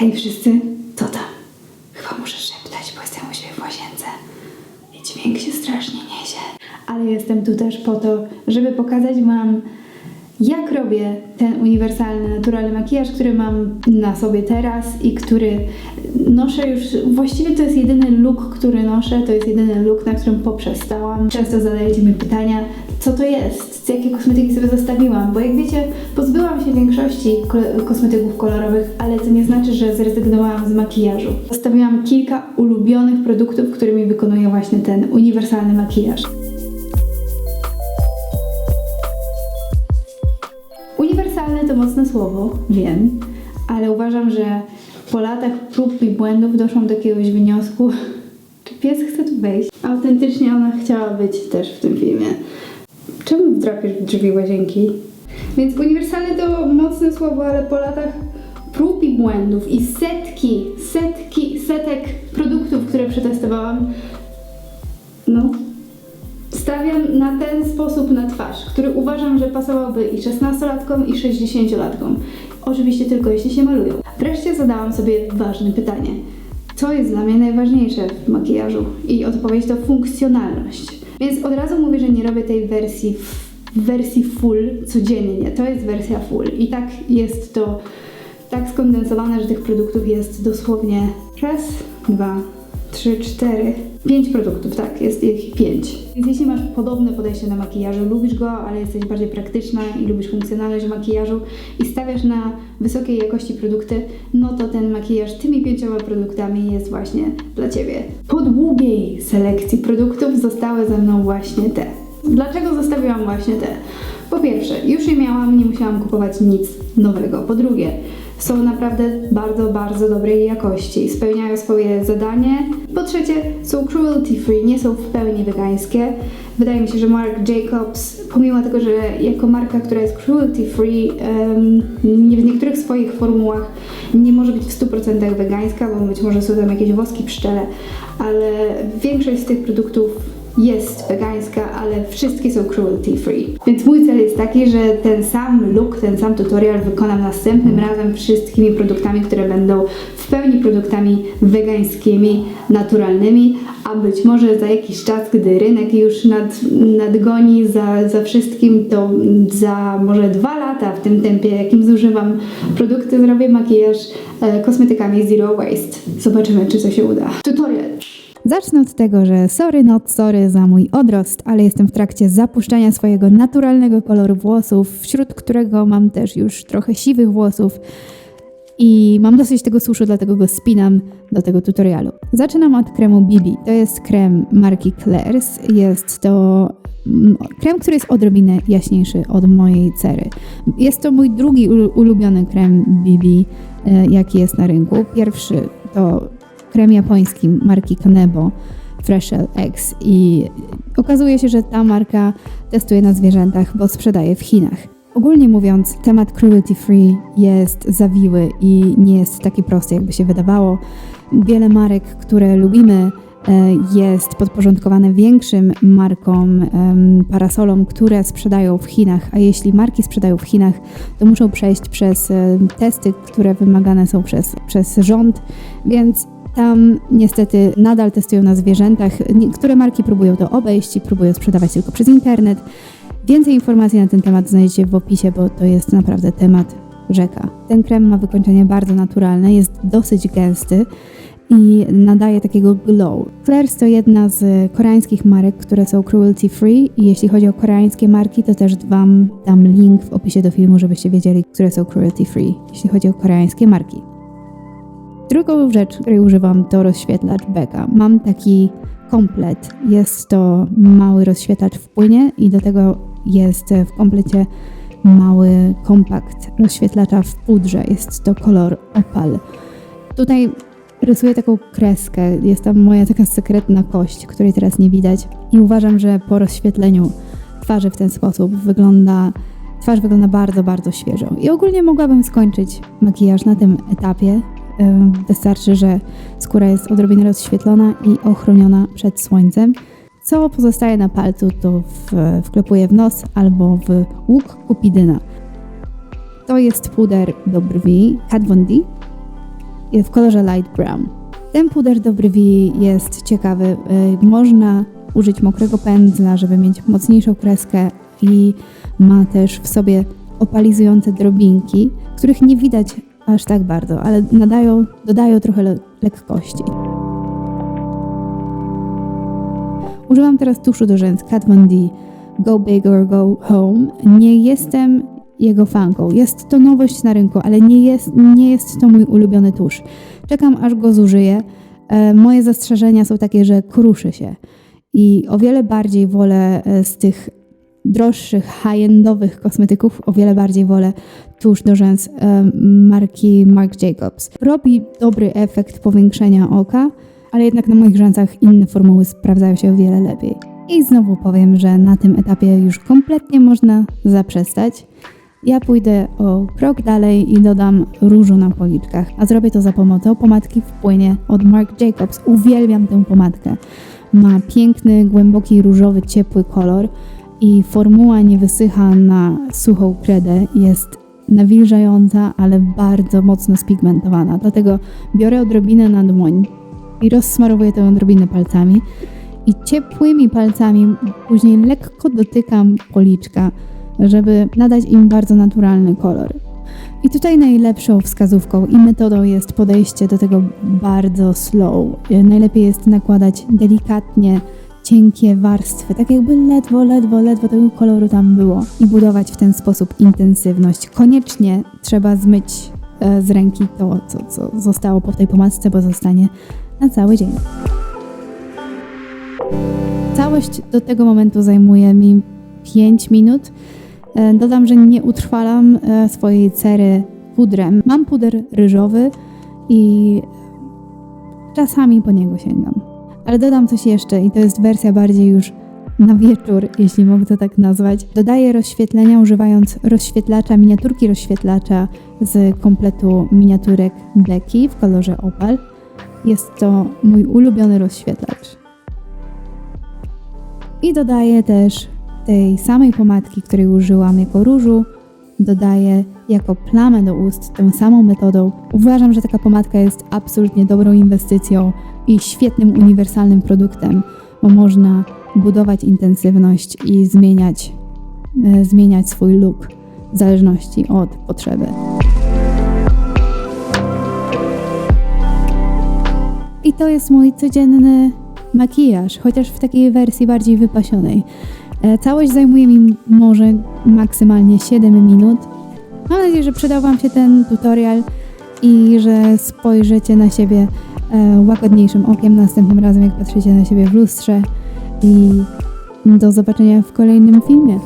Hej wszyscy, co tam? Chyba muszę szeptać, bo jestem u siebie w łazience i dźwięk się strasznie niesie. Ale jestem tu też po to, żeby pokazać Wam, jak robię ten uniwersalny, naturalny makijaż, który mam na sobie teraz i który noszę już. Właściwie to jest jedyny look, który noszę, to jest jedyny look, na którym poprzestałam. Często zadajecie mi pytania, co to jest, jakie kosmetyki sobie zostawiłam, bo jak wiecie, pozbyłam się większości ko- kosmetyków kolorowych, ale to nie znaczy, że zrezygnowałam z makijażu. Zostawiłam kilka ulubionych produktów, którymi wykonuję właśnie ten uniwersalny makijaż. Uniwersalne to mocne słowo, wiem, ale uważam, że po latach prób i błędów doszłam do jakiegoś wniosku, czy pies chce tu wejść. Autentycznie ona chciała być też w tym filmie. Czemu drapiesz w drzwi łazienki? Więc uniwersalne to mocne słowo, ale po latach prób i błędów i setki, setki, setek produktów, które przetestowałam, no, stawiam na ten sposób na twarz, który uważam, że pasowałby i 16-latkom, i 60-latkom. Oczywiście tylko jeśli się malują. Wreszcie zadałam sobie ważne pytanie. Co jest dla mnie najważniejsze w makijażu? I odpowiedź to funkcjonalność. Więc od razu mówię, że nie robię tej wersji w wersji full codziennie. To jest wersja full. I tak jest to tak skondensowane, że tych produktów jest dosłownie raz, dwa, trzy, cztery, pięć produktów, tak, jest ich pięć. Więc jeśli masz podobne podejście do makijażu, lubisz go, ale jesteś bardziej praktyczna i lubisz funkcjonalność makijażu i stawiasz na wysokiej jakości produkty, no to ten makijaż tymi pięcioma produktami jest właśnie dla Ciebie. Po długiej selekcji produktów zostały ze mną właśnie te. Dlaczego zostawiłam właśnie te? Po pierwsze, już je miałam, nie musiałam kupować nic nowego. Po drugie, są naprawdę bardzo, bardzo dobrej jakości, spełniają swoje zadanie. Po trzecie, są cruelty free, nie są w pełni wegańskie. Wydaje mi się, że Marc Jacobs, pomimo tego, że jako marka, która jest cruelty free, w niektórych swoich formułach nie może być w 100% wegańska, bo być może są tam jakieś woski pszczele, ale większość z tych produktów jest wegańska, ale wszystkie są cruelty free. Więc mój cel jest taki, że ten sam look, ten sam tutorial wykonam następnym razem wszystkimi produktami, które będą w pełni produktami wegańskimi, naturalnymi, a być może za jakiś czas, gdy rynek już nad, nadgoni za, za wszystkim, to za może dwa lata w tym tempie, jakim zużywam produkty, zrobię makijaż e, kosmetykami zero waste. Zobaczymy, czy to się uda. Tutorial. Zacznę od tego, że sorry not sorry za mój odrost, ale jestem w trakcie zapuszczania swojego naturalnego koloru włosów, wśród którego mam też już trochę siwych włosów i mam dosyć tego suszu, dlatego go spinam do tego tutorialu. Zaczynam od kremu BB. To jest krem marki Claire's. Jest to mm, krem, który jest odrobinę jaśniejszy od mojej cery. Jest to mój drugi ulu- ulubiony krem BB, e, jaki jest na rynku. Pierwszy to krem japoński marki Kanebo Freshel X i okazuje się, że ta marka testuje na zwierzętach, bo sprzedaje w Chinach. Ogólnie mówiąc, temat cruelty free jest zawiły i nie jest taki prosty, jakby się wydawało. Wiele marek, które lubimy, e, jest podporządkowane większym markom, parasolom, które sprzedają w Chinach, a jeśli marki sprzedają w Chinach, to muszą przejść przez e, testy, które wymagane są przez, przez rząd, więc tam niestety nadal testują na zwierzętach. Niektóre marki próbują to obejść i próbują sprzedawać tylko przez internet. Więcej informacji na ten temat znajdziecie w opisie, bo to jest naprawdę temat rzeka. Ten krem ma wykończenie bardzo naturalne, jest dosyć gęsty i nadaje takiego glow. Claire's to jedna z koreańskich marek, które są cruelty free i jeśli chodzi o koreańskie marki, to też Wam dam link w opisie do filmu, żebyście wiedzieli, które są cruelty free, jeśli chodzi o koreańskie marki. Drugą rzecz, której używam, to rozświetlacz Becka. Mam taki komplet. Jest to mały rozświetlacz w płynie i do tego jest w komplecie mały kompakt rozświetlacza w pudrze. Jest to kolor opal. Tutaj rysuję taką kreskę. Jest tam moja taka sekretna kość, której teraz nie widać. I uważam, że po rozświetleniu twarzy w ten sposób wygląda twarz wygląda bardzo, bardzo świeżo. I ogólnie mogłabym skończyć makijaż na tym etapie. Wystarczy, że skóra jest odrobinę rozświetlona i ochroniona przed słońcem. Co pozostaje na palcu, to w, wklepuję w nos albo w łuk kupidyna. To jest puder do brwi Kat Von D. w kolorze light brown. Ten puder do brwi jest ciekawy. Y, Można użyć mokrego pędzla, żeby mieć mocniejszą kreskę i ma też w sobie opalizujące drobinki, których nie widać aż tak bardzo, ale nadają, dodają trochę le- lekkości. Używam teraz tuszu do rzęs Kat Von D Go Big or Go Home. Nie jestem jego fanką. Jest to nowość na rynku, ale nie jest, nie jest to mój ulubiony tusz. Czekam aż go zużyję. E, moje zastrzeżenia są takie, że kruszy się. I o wiele bardziej wolę e, z tych droższych, high-endowych kosmetyków, o wiele bardziej wolę tusz do rzęs e, marki Marc Jacobs. Robi dobry efekt powiększenia oka, ale jednak na moich rzęsach inne formuły sprawdzają się o wiele lepiej. I znowu powiem, że na tym etapie już kompletnie można zaprzestać. Ja pójdę o krok dalej i dodam różu na policzkach, a zrobię to za pomocą pomadki w płynie od Marc Jacobs. Uwielbiam tę pomadkę. Ma piękny, głęboki, różowy, ciepły kolor i formuła nie wysycha na suchą kredę. Jest nawilżająca, ale bardzo mocno spigmentowana. Dlatego biorę odrobinę na dłoń i rozsmarowuję tę odrobinę palcami i ciepłymi palcami później lekko dotykam policzka, żeby nadać im bardzo naturalny kolor. I tutaj najlepszą wskazówką i metodą jest podejście do tego bardzo slow. Najlepiej jest nakładać delikatnie cienkie warstwy, tak jakby ledwo, ledwo, ledwo tego koloru tam było i budować w ten sposób intensywność. Koniecznie trzeba zmyć e, z ręki to, co, co zostało po tej pomadce, bo zostanie na cały dzień. Całość do tego momentu zajmuje mi 5 minut. E, Dodam, że nie utrwalam e, swojej cery pudrem. Mam puder ryżowy i czasami po niego sięgam. Ale dodam coś jeszcze i to jest wersja bardziej już na wieczór, jeśli mogę to tak nazwać. Dodaję rozświetlenia używając rozświetlacza, miniaturki rozświetlacza z kompletu miniaturek Becky w kolorze opal. Jest to mój ulubiony rozświetlacz. I dodaję też tej samej pomadki, której użyłam jako różu, dodaję jako plamę do ust tą samą metodą. Uważam, że taka pomadka jest absolutnie dobrą inwestycją i świetnym uniwersalnym produktem, bo można budować intensywność i zmieniać, e, zmieniać swój look w zależności od potrzeby. I to jest mój codzienny makijaż, chociaż w takiej wersji bardziej wypasionej. E, Całość zajmuje mi może maksymalnie 7 minut. Mam nadzieję, że przydał Wam się ten tutorial i że spojrzycie na siebie e, łagodniejszym okiem następnym razem, jak patrzycie na siebie w lustrze. I do zobaczenia w kolejnym filmie.